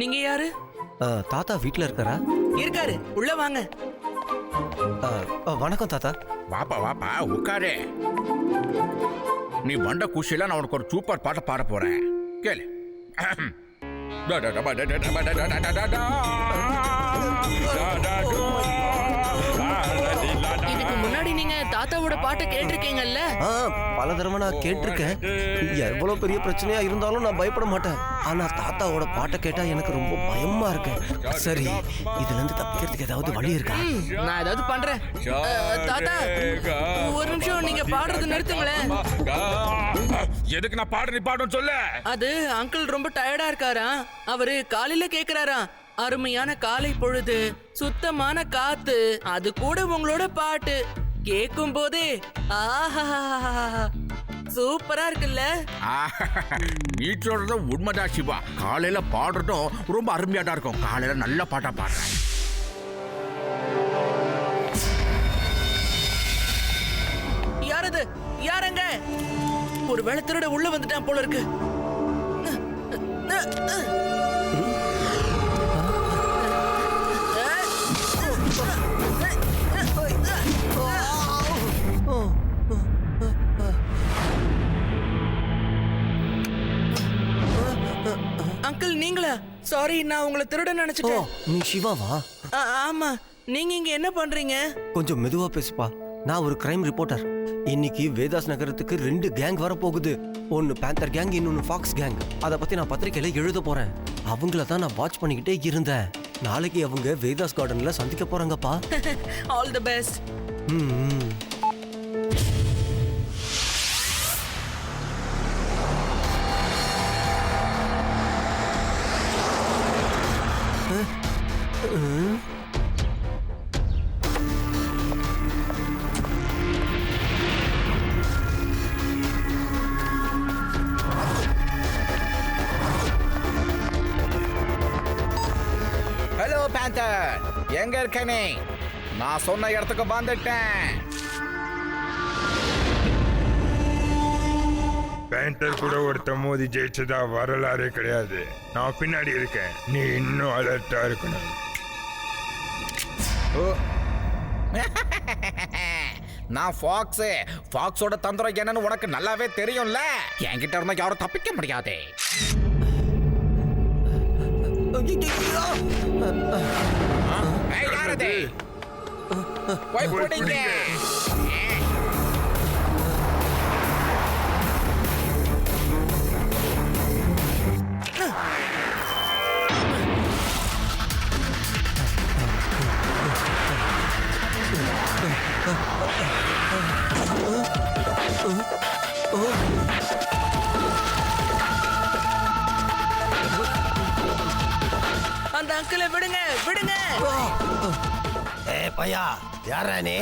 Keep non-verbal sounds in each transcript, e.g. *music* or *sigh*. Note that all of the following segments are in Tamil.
நீங்க யாரு தாத்தா வீட்டில் இருக்காரா இருக்காரு உள்ள வாங்க வணக்கம் தாத்தா வாப்பா வாப்பா உட்காரு நீ வண்ட குஷில நான் உனக்கு ஒரு சூப்பர் பாட்டை பாட போறேன் கேளு டா, டா, டா, டா, டா, டா, டா, டா, தாத்தாவோட பாட்டை கேட்டிருக்கீங்கல்ல? ஆ பல தடவை நான் கேட்டிருக்கேன். எவ்வளவு பெரிய பிரச்சனையா இருந்தாலும் நான் பயப்பட மாட்டேன். ஆனா தாத்தாவோட பாட்டை கேட்டா எனக்கு ரொம்ப பயமா இருக்கு. சரி இதுல இருந்து தப்பிக்கிறதுக்கு ஏதாவது வழி இருக்கா? நான் ஏதாவது பண்றேன். தாத்தா ஒரு நிமிஷம் நீங்க பாடுறது நிறுத்துங்களேன். எதுக்கு நான் பாடு நீ பாடுன்னு சொல்லு. அது அங்கிள் ரொம்ப டயர்டா இருக்காரா? அவரு காலையில கேக்குறாராம் அருமையான காலை பொழுது சுத்தமான காத்து அது கூட உங்களோட பாட்டு. கேட்கும் போதே ஆஹா சூப்பரா இருக்குல்ல? நீ சொல்றதும் உண்மைதான் சிவா. காலையில பாடுறதும் ரொம்ப அருமையா தான் இருக்கும். காலையில நல்ல பாட்டா பாடுறேன். யாரது? யாரங்க? ஒரு வேளை திருட உள்ள வந்துட்டான் போல இருக்கு. சாரி நான் உங்களை திருட ஓ நினைச்சிட்டேன் நீ சிவாவா? ஆ, ஆமா. நீங்க இங்க என்ன பண்றீங்க? கொஞ்சம் மெதுவா பேசுப்பா. நான் ஒரு கிரைம் ரிப்போர்ட்டர் இன்னைக்கு வேதாஸ் நகரத்துக்கு ரெண்டு கேங் வரப்போகுது. ஒன்னு பேந்தர் கேங் இன்னொன்னு ஃபாக்ஸ் கேங் அதை பத்தி நான் பத்திரிக்கையில எழுத போறேன். அவங்கள தான் நான் வாட்ச் பண்ணிக்கிட்டே இருந்தேன். நாளைக்கு அவங்க வேதாஸ் கார்டன்ல சந்திக்க போறாங்கப்பா. ஆல் தி பெஸ்ட் ம், ம். எங்க இருக்க நீ நான் சொன்ன இடத்துக்கு வந்துட்டேன். பேண்டர் கூட ஒருத்த மோதி ஜெயிச்சதா வரலாறே கிடையாது. நான் பின்னாடி இருக்கேன். நீ இன்னும் அலர்ட்டா இருக்கணும். *laughs* நான் ஃபாக்ஸ் ஃபாக்ஸோட தந்திரம் என்னன்னு உனக்கு நல்லாவே தெரியும்ல? என்கிட்ட இருந்தா யாரும் தப்பிக்க முடியாது. ஏய், யாரது போய் பிடிங்க Ugh! அங்கிளை விடுங்க விடுங்க. ஏ பையா யாரா நீ?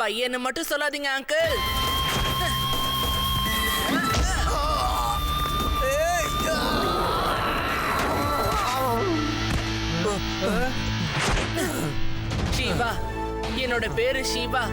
பையனை மட்டும் சொல்லாதீங்க அங்கிள் ஷிவா என்னோட பேரு ஷிவா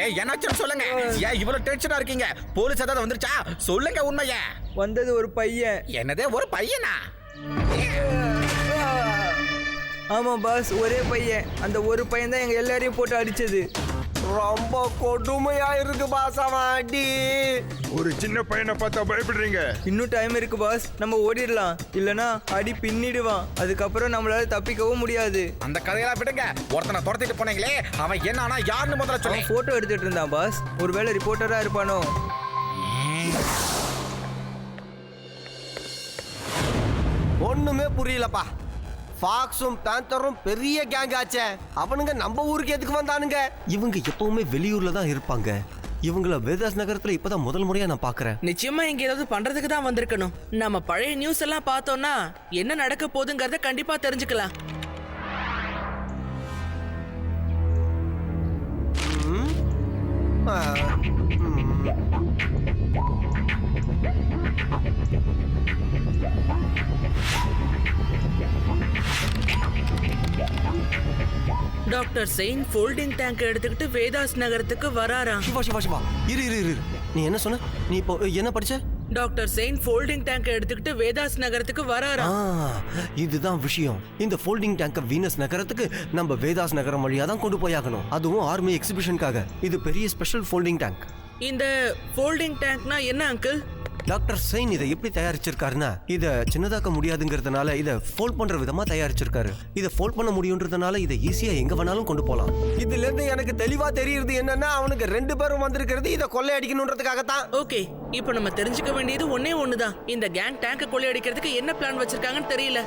ஏய் என்னாச்சுன்னு சொல்லுங்க. ஏன் இவ்வளவு டென்ஷனா இருக்கீங்க. போலீஸ் ஏதாவது வந்துருச்சா? சொல்லுங்க உண்மைய. வந்தது ஒரு பையன். என்னதே ஒரு பையனா? ஆமா பாஸ் ஒரே பையன். அந்த ஒரு பையன் தான் எங்க எல்லாரையும் போட்டு அடிச்சது. ரொம்ப கொடுமையா இருக்கு பாஸ் அவன் அடி. ஒரு சின்ன பையனை பார்த்தா பயப்படுறீங்க. இன்னும் டைம் இருக்கு பாஸ். நம்ம ஓடிடலாம். இல்லனா அடி பின்னிடுவான். அதுக்கப்புறம் நம்மளால தப்பிக்கவும் முடியாது. அந்த கதையெல்லாம் விடுங்க. ஒருத்தனை துரத்திட்டு போனீங்களே அவன் என்னன்னா யாருன்னு முதல்ல சொல்லி. போட்டோ எடுத்துட்டு இருந்தான் பாஸ். ஒருவேளை ரிப்போர்ட்டரா இருப்பானோ? ஒண்ணுமே புரியலப்பா. ஃபாக்ஸும் பேந்தரும் பெரிய கேங் ஆச்சே. அவனுங்க நம்ம ஊருக்கு எதுக்கு வந்தானுங்க? இவங்க எப்பவுமே வெளியூர்ல தான் இருப்பாங்க. இவங்கள வேதாஸ் நகரத்துல இப்பதான் முதல் முறையா நான் பாக்குறேன். நிச்சயமா இங்க ஏதாவது பண்றதுக்கு தான் வந்திருக்கணும். நம்ம பழைய நியூஸ் எல்லாம் பார்த்தோம்னா என்ன நடக்க போகுதுங்கிறத கண்டிப்பா தெரிஞ்சுக்கலாம். ஆ, ம். டாக்டர் செயின் ஃபோல்டிங் டேங்க் எடுத்துக்கிட்டு வேதாஸ் நகரத்துக்கு வராராம் சிவா சிவா சிவா இரு இரு இரு. நீ என்ன சொன்ன? நீ இப்போ என்ன படிச்ச? டாக்டர் செயின் ஃபோல்டிங் டேங்க் எடுத்துக்கிட்டு வேதாஸ் நகரத்துக்கு ஆ வராராம் இதுதான் விஷயம். இந்த ஃபோல்டிங் டேங்க வீனஸ் நகரத்துக்கு நம்ம வேதாஸ் நகரம் வழியா தான் கொண்டு போயாகணும். அதுவும் ஆர்மி எக்ஸிபிஷனுக்காக. இது பெரிய ஸ்பெஷல் ஃபோல்டிங் டேங்க். இந்த ஃபோல்டிங் டேங்க்னா என்ன அங்கிள்? டாக்டர் செயின் இதை எப்படி தயாரிச்சிருக்காருன்னா இதை சின்னதாக்க முடியாதுங்கிறதுனால இதை ஃபோல்ட் பண்ற விதமா தயாரிச்சிருக்காரு. இதை ஃபோல்ட் பண்ண முடியுன்றதுனால இதை ஈஸியா எங்க வேணாலும் கொண்டு போலாம். இதுல இருந்து எனக்கு தெளிவா தெரியுது என்னன்னா அவனுக்கு ரெண்டு பேரும் வந்திருக்கிறது இதை கொள்ளையடிக்கணுன்றதுக்காக தான் ஓகே இப்போ நம்ம தெரிஞ்சுக்க வேண்டியது ஒண்ணே ஒண்ணுதான். இந்த கேங் டேங்க கொள்ளையடிக்கிறதுக்கு என்ன பிளான் வச்சிருக்காங்கன்னு தெரியல.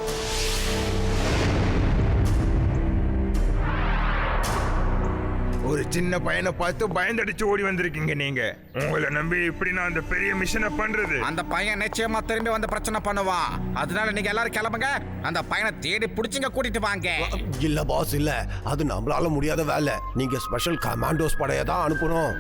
ஒரு சின்ன பையனை பார்த்து பயந்தடிச்சு ஓடி வந்திருக்கீங்க நீங்க. உங்களை நம்பி இப்படி நான் அந்த பெரிய மிஷனை பண்றது. அந்த பையன் நிச்சயமா திரும்பி வந்து பிரச்சனை பண்ணுவான் அதனால நீங்க எல்லாரும் கிளம்புங்க. அந்த பையனை தேடி புடிச்சிங்க கூட்டிட்டு வாங்க. இல்ல பாஸ் இல்ல. அது நம்மளால முடியாத வேலை. நீங்க ஸ்பெஷல் கமாண்டோஸ் படையை தான் அனுப்பணும்.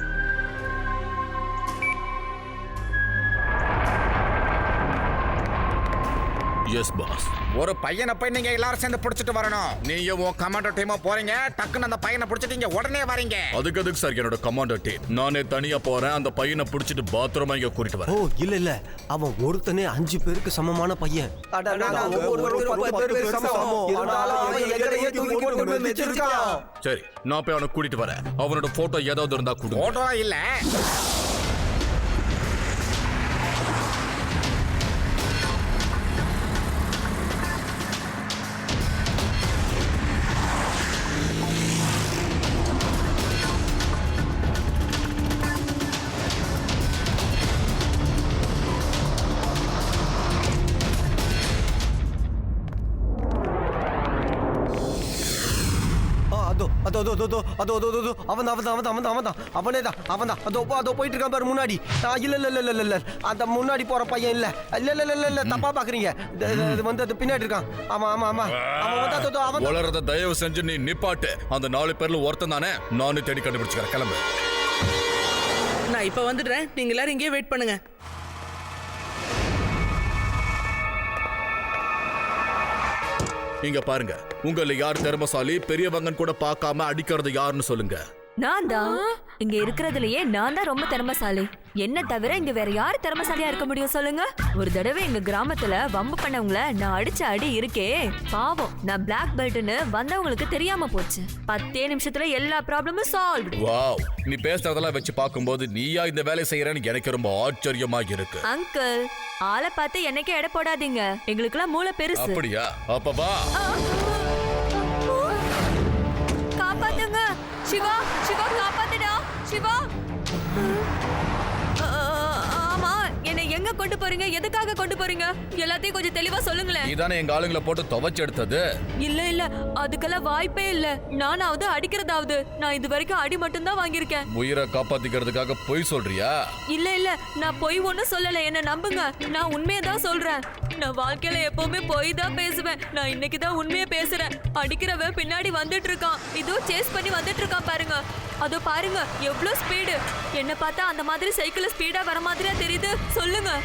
எஸ் பாஸ் ஒரு பையனை போய் நீங்க எல்லாரும் சேர்ந்து புடிச்சிட்டு வரணும். நீங்க உன் கமாண்டோ டீமா போறீங்க. டக்குன்னு அந்த பையனை புடிச்சிட்டு இங்க உடனே வரீங்க. அதுக்கு எதுக்கு சார் என்னோட கமாண்டர் டீம் நானே தனியா போறேன். அந்த பையனை பிடிச்சிட்டு பாத்ரூமா இங்க கூட்டிட்டு ஓ வரேன் இல்ல இல்ல. அவன் ஒருத்தனே அஞ்சு பேருக்கு சமமான பையன். சரி நான் போய் அவனை கூட்டிட்டு வரேன். அவனோட போட்டோ ஏதாவது இருந்தா கொடுங்க. போட்டோ இல்ல. அதோ அதோ அதோ அதோ அதோ அதோ அதோ அவன் அவன் அவன் அவன் அவன் தான் அவனே தான் அவன் தான் அதோ அதோ போயிட்டு இருக்கான் பாரு முன்னாடி. இல்ல இல்ல இல்ல இல்ல இல்ல. அந்த முன்னாடி போற பையன் இல்ல. இல்ல இல்ல இல்ல இல்ல தப்பா பாக்குறீங்க. இது வந்து அது பின்னாடி இருக்கான். ஆமா ஆமா ஆமா. அவன் வந்து அதோ அவன் வளரத தயவு செஞ்சு நீ நிப்பாட்டு. அந்த நாலு பேர்ல ஒருத்தன் தானே. நானும் தேடி கண்டுபிடிச்சுக்கிறேன். கிளம்பு. நான் இப்ப வந்துடுறேன். நீங்க எல்லாரும் இங்கேயே வெயிட் பண்ணுங்க. இங்க பாருங்க. உங்கள யார் திறமசாலி பெரியவங்கன்னு கூட பார்க்காம அடிக்கிறது யாருன்னு சொல்லுங்க. நான் தான் இங்க இருக்கிறதுலயே நான் தான் ரொம்ப திறமசாலி. என்ன தவிர இங்க வேற யாரு திறமசாலியா இருக்க முடியும் சொல்லுங்க? ஒரு தடவை எங்க கிராமத்துல வம்பு பண்ணவங்கள நான் அடிச்ச அடி இருக்கே. பாவம் நான் பிளாக் பெல்ட்னு வந்தவங்களுக்கு தெரியாம போச்சு. பத்தே நிமிஷத்துல எல்லா ப்ராப்ளமும் சால்வ் வாவ் நீ பேசுறதெல்லாம் வச்சு பார்க்கும்போது நீயா இந்த வேலை செய்யறன்னு எனக்கு ரொம்ப ஆச்சரியமா இருக்கு. அங்கிள் ஆளை பார்த்து என்னைக்கே எடை போடாதீங்க. எங்களுக்கெல்லாம் மூளை பெருசு. அப்படியா? அப்ப வா. காப்பாத்துங்க. शिगो शिगो कापत கொண்டு போறீங்க? எதுக்காக கொண்டு போறீங்க? எல்லாத்தையும் கொஞ்சம் தெளிவா சொல்லுங்களேன். நீதானே எங்க ஆளுங்களை போட்டு துவைச்சு எடுத்தது? இல்ல இல்ல. அதுக்கெல்லாம் வாய்ப்பே இல்ல. நானாவது அடிக்கிறதாவது. நான் இது வரைக்கும் அடி மட்டும் தான் வாங்கியிருக்கேன். உயிரை காப்பாத்திக்கிறதுக்காக பொய் சொல்றியா? இல்ல இல்ல. நான் பொய் ஒண்ணும் சொல்லல. என்ன நம்புங்க. நான் உண்மையை தான் சொல்றேன். நான் வாழ்க்கையில எப்பவுமே பொய் தான் பேசுவேன். நான் இன்னைக்கு தான் உண்மையை பேசுறேன். அடிக்கிறவன் பின்னாடி வந்துட்டு இருக்கான் இதோ சேஸ் பண்ணி வந்துட்டு இருக்கான் பாருங்க. அதோ பாருங்க. எவ்வளவு ஸ்பீடு என்ன பார்த்தா அந்த மாதிரி சைக்கிள் ஸ்பீடா வர மாதிரியா தெரியுது. சொல்லுங்க.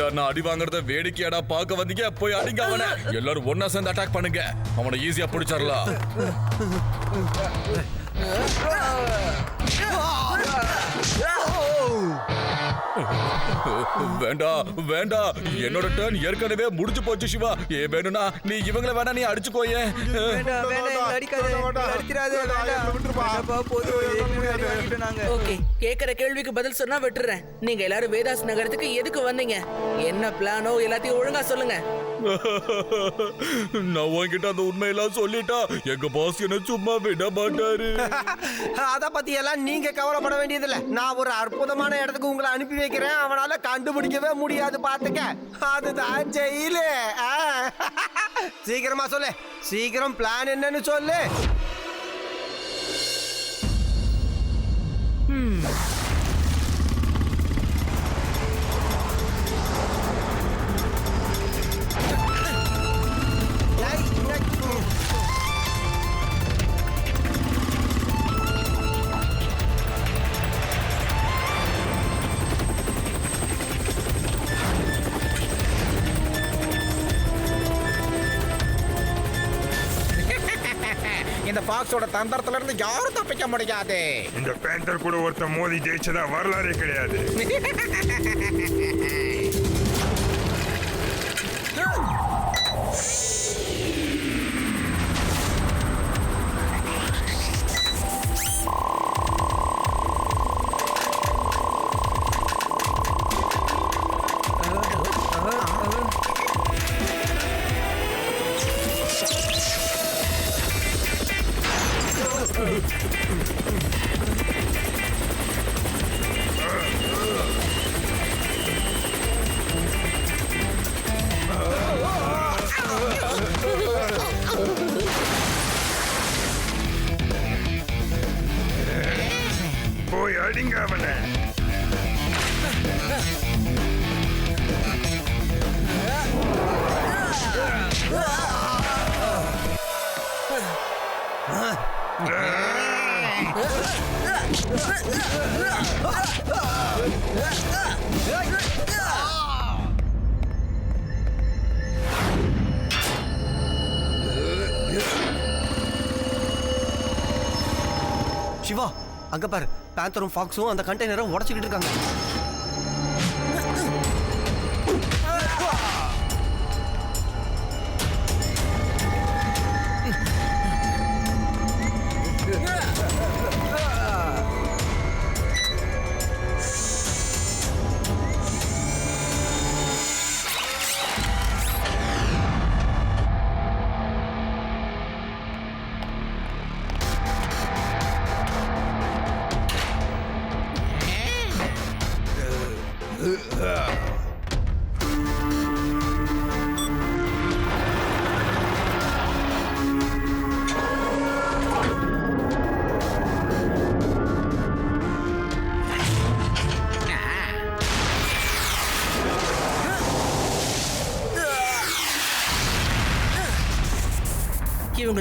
ஏண்டா நான் அடி வாங்குறத வேடிக்கையாடா பார்க்க வந்தீங்க? போய் அடிங்க அவனை. எல்லாரும் ஒன்னா சேர்ந்து அட்டாக் பண்ணுங்க. அவனை ஈஸியா பிடிச்சிடலாம். Oh! வேண்டாம் வேண்டாம் என்னோட டர்ன் ஏற்கனவே முடிஞ்சு போச்சு சிவா. ஏ வேணும்னா நீ இவங்கள வேணா நீ அடிச்சுக்கோயே ஓகே கேக்குற கேள்விக்கு பதில் சொன்னா விட்டுறேன். நீங்க எல்லாரும் வேதாஸ் நகரத்துக்கு எதுக்கு வந்தீங்க? என்ன பிளானோ எல்லாத்தையும் ஒழுங்கா சொல்லுங்க. *laughs* நான் உன்கிட்ட அந்த உண்மையெல்லாம் சொல்லிட்டா எங்க பாஸ் என்ன சும்மா விட மாட்டாரு. *laughs* அத பத்தி எல்லாம் நீங்க கவலைப்பட வேண்டியதில்ல. நான் ஒரு அற்புதமான இடத்துக்கு உங்களை அனுப்பி வைக்கிறேன். அவனால கண்டுபிடிக்கவே முடியாது பாத்துக்க. அதுதான் ஜெயிலு. சீக்கிரமா சொல்லு. சீக்கிரம் பிளான் என்னன்னு சொல்லு. இந்த பாக்ஸோட தந்திரத்துல இருந்து யாரும் தப்பிக்க முடியாது. இந்த பேந்தர் கூட ஒருத்தன் மோதி ஜெயிச்சதா வரலாறே கிடையாது. *laughs* அங்க பாரு பேந்தரும் ஃபாக்ஸும் அந்த கண்டெய்னரும் உடச்சிக்கிட்டு இருக்காங்க.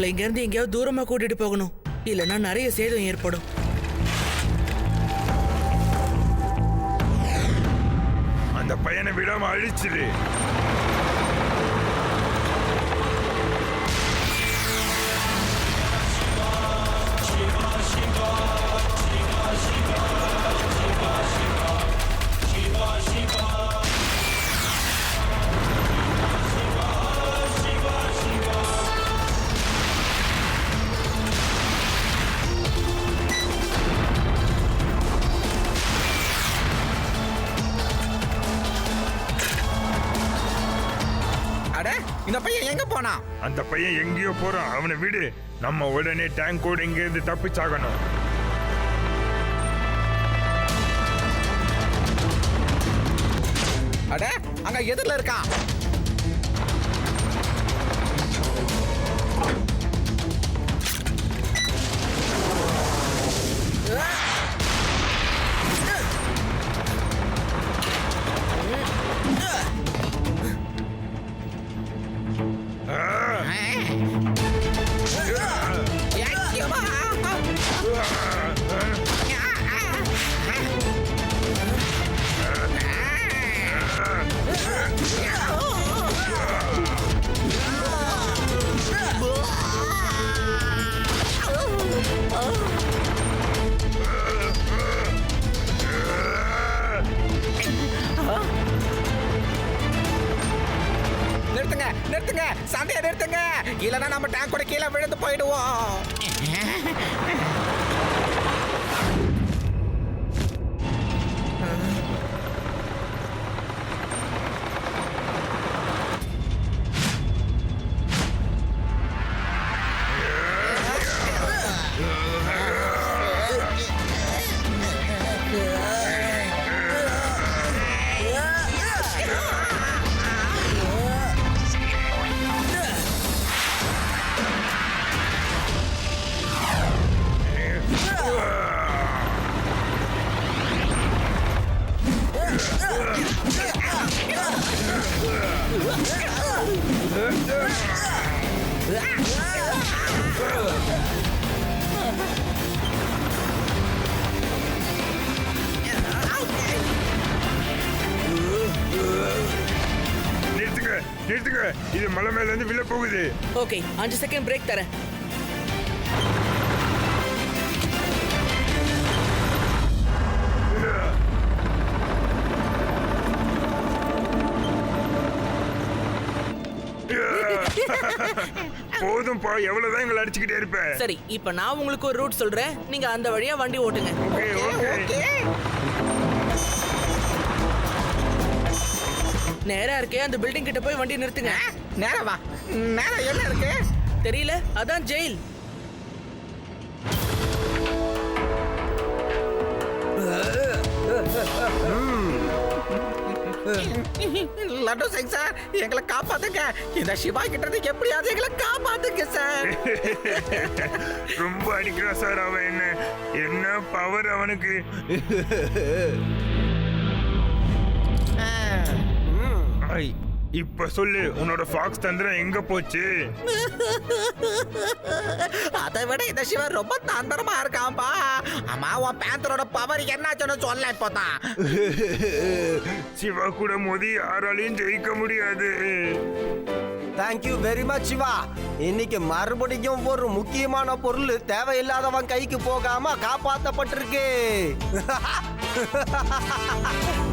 இவங்களை இங்க இருந்து எங்கேயாவது தூரமா கூட்டிட்டு போகணும். இல்லைன்னா நிறைய சேதம் ஏற்படும். அந்த பையனை விடாம அழிச்சிரு. அந்த பையன் எங்கேயோ போறான். அவனை விடு. நம்ம உடனே டேங்கோட இங்க தப்பிச்சாகணும். அட அங்க எதிரில இருக்கான். போயிடுவோம் நிறுத்துங்க. இது மலை மேல இருந்து விழ போகுது. ஓகே அஞ்சு செகண்ட் பிரேக் தரேன். *laughs* போதும்பா எவ்வளவுதான் எங்களை அடிச்சுக்கிட்டே இருப்ப. சரி இப்போ நான் உங்களுக்கு ஒரு ரூட் சொல்றேன். நீங்க அந்த வழியா வண்டி ஓட்டுங்க. ஓகே. ஓகே. நேரா இருக்கே அந்த பில்டிங் கிட்ட போய் வண்டி நிறுத்துங்க. நேரம் வா. நேரம் என்ன இருக்கு? தெரியல அதான் ஜெயில் லட்டு சிங் சார் எங்களை காப்பாத்துங்க. இந்த சிவா கிட்ட இருந்து எப்படியாவது எங்களை காப்பாத்துங்க சார். ரொம்ப அடிக்கிறான் சார் அவன் என்ன? என்ன பவர் அவனுக்கு? ஐ, இப்ப சொல்லு உன்னோட ஃபாக்ஸ் தந்திரம் எங்க போச்சு? *laughs* அதை விட இந்த சிவா ரொம்ப தந்திரமா இருக்கான்பா ஆமா உன் பேந்தரோட பவர் என்னாச்சுன்னு சொல்ல இப்போதான் *laughs* சிவா கூட மோதி யாராலையும் ஜெயிக்க முடியாது. Thank you very much Siva. இன்னைக்கு மறுபடியும் ஒரு முக்கியமான பொருள் தேவையில்லாதவன் கைக்கு போகாம காப்பாத்தப்பட்டிருக்கு. *laughs*